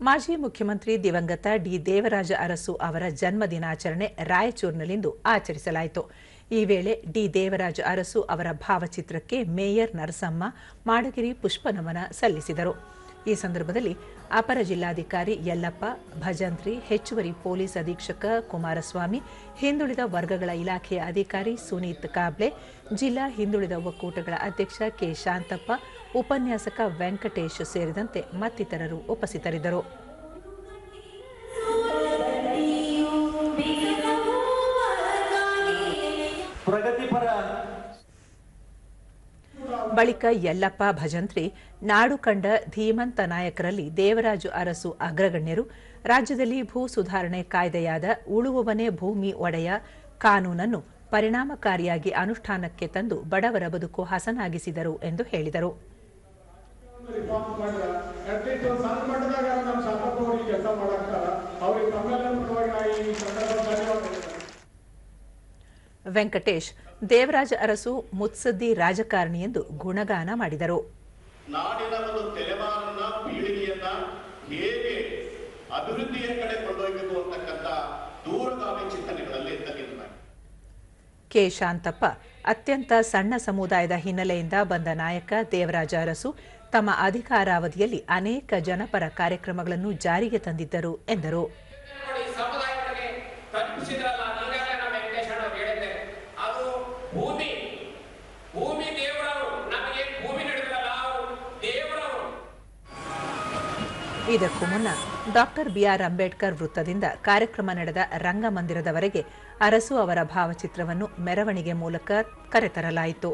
ಮಾಜಿ ಮುಖ್ಯಮಂತ್ರಿ ದಿವಂಗತ ಡಿ ದೇವರಾಜ ಅರಸು ಅವರ ಜನ್ಮ ದಿನಾಚರಣೆ ರಾಯಚೂರಿನಲ್ಲಿಂದು ಆಚರಿಸಲಾಯಿತು. ಈ ವೇಳೆ ಡಿ ದೇವರಾಜ ಅರಸು ಅವರ ಭಾವಚಿತ್ರಕ್ಕೆ ಮೇಯರ್ ನರಸಮ್ಮ, ಮಾಡಗಿರಿ ಪುಷ್ಪನಮನ ಸಲ್ಲಿಸಿದರು. ಈ ಸಂದರ್ಭದಲ್ಲಿ ಅಪರ ಜಿಲ್ಲಾಧಿಕಾರಿ ಯಲ್ಲಪ್ಪ, ಭಜಂತ್ರಿ, ಹೆಚ್ಚುವರಿ ಪೊಲೀಸ್ ಅಧೀಕ್ಷಕ ಕುಮಾರಸ್ವಾಮಿ, ಹಿಂದುಳಿದ ವರ್ಗಗಳ ಇಲಾಖೆಯ ಅಧಿಕಾರಿ ಸುನೀತ್ ಕಾಬ್ಲೆ, ಜಿಲ್ಲಾ ಹಿಂದುಳಿದ ಒಕ್ಕೂಟಗಳ ಅಧ್ಯಕ್ಷ ಕೆ ಶಾಂತಪ್ಪ ಉಪನ್ಯಾಸಕ ವೆಂಕಟೇಶ್ ಸೇರಿದಂತೆ ಮತ್ತಿತರರು ಉಪಸ್ಥಿತರಿದ್ದರು. ಬಳಿಕ ಯಲ್ಲಪ್ಪ ಭಜಂತ್ರಿ ನಾಡು ಕಂಡ ಧೀಮಂತ ನಾಯಕರಲ್ಲಿ ದೇವರಾಜು ಅರಸು ಅಗ್ರಗಣ್ಯರು ರಾಜ್ಯದಲ್ಲಿ ಭೂ ಸುಧಾರಣೆ ಕಾಯ್ದೆಯಾದ ಉಳುವವನೇ ಭೂಮಿ ಒಡೆಯ ಕಾನೂನನ್ನು ಪರಿಣಾಮಕಾರಿಯಾಗಿ ಅನುಷ್ಠಾನಕ್ಕೆ ತಂದು ಬಡವರ ಬದುಕು ಹಸನಾಗಿಸಿದರು ಎಂದು ಹೇಳಿದರು. ರಿಫಾರ್ಮ್ ಮಾಡಿದ್ರ ಅಟ್ಲೀಸ್ಟ್ ಒಂದು ಸಣ್ಣ ಮಟ್ಟದಾಗ ನಮ್ಮ ಶಾಸಕ ಅವ್ರಿಗೆ ಕೆಲಸ ಮಾಡಾಕ್ತಾರ. ಅವ್ರಿಗೆ ತಮ್ಮೆಲ್ಲರ ಪರವಾಗಿ ನಾ ಈ ಸಂದರ್ಭ ಧನ್ಯವಾದ ವೆಂಕಟೇಶ್ ದೇವರಾಜ ಅರಸು ಮುತ್ಸದ್ದಿ ರಾಜಕಾರಣಿ ಎಂದು ಗುಣಗಾನ ಮಾಡಿದರು. ನಾಡಿನ ಒಂದು ತಲೆಮಾರನ್ನ ಪೀಳಿಗೆಯನ್ನ ಹೇಗೆ ಅಭಿವೃದ್ಧಿಯ ಕಡೆ ಕೊಂಡೊಯ್ಯಬೇಕು ಅಂತಕ್ಕಂಥ ದೂರಗಾಮಿ ಚಿಂತನೆಗಳಲ್ಲಿ ಕೆ. ಶಾಂತಪ್ಪ ಅತ್ಯಂತ ಸಣ್ಣ ಸಮುದಾಯದ ಹಿನ್ನೆಲೆಯಿಂದ ಬಂದ ನಾಯಕ ದೇವರಾಜ ಅರಸು ತಮ್ಮ ಅಧಿಕಾರಾವಧಿಯಲ್ಲಿ ಅನೇಕ ಜನಪರ ಕಾರ್ಯಕ್ರಮಗಳನ್ನು ಜಾರಿಗೆ ತಂದಿದ್ದರು ಎಂದರು. ಇದಕ್ಕೂ ಮುನ್ನ ಡಾಕ್ಟರ್ ಬಿಆರ್ ಅಂಬೇಡ್ಕರ್ ವೃತ್ತದಿಂದ ಕಾರ್ಯಕ್ರಮ ನಡೆದ ರಂಗಮಂದಿರದವರೆಗೆ ಅರಸು ಅವರ ಭಾವಚಿತ್ರವನ್ನು ಮೆರವಣಿಗೆ ಮೂಲಕ ಕರೆತರಲಾಯಿತು.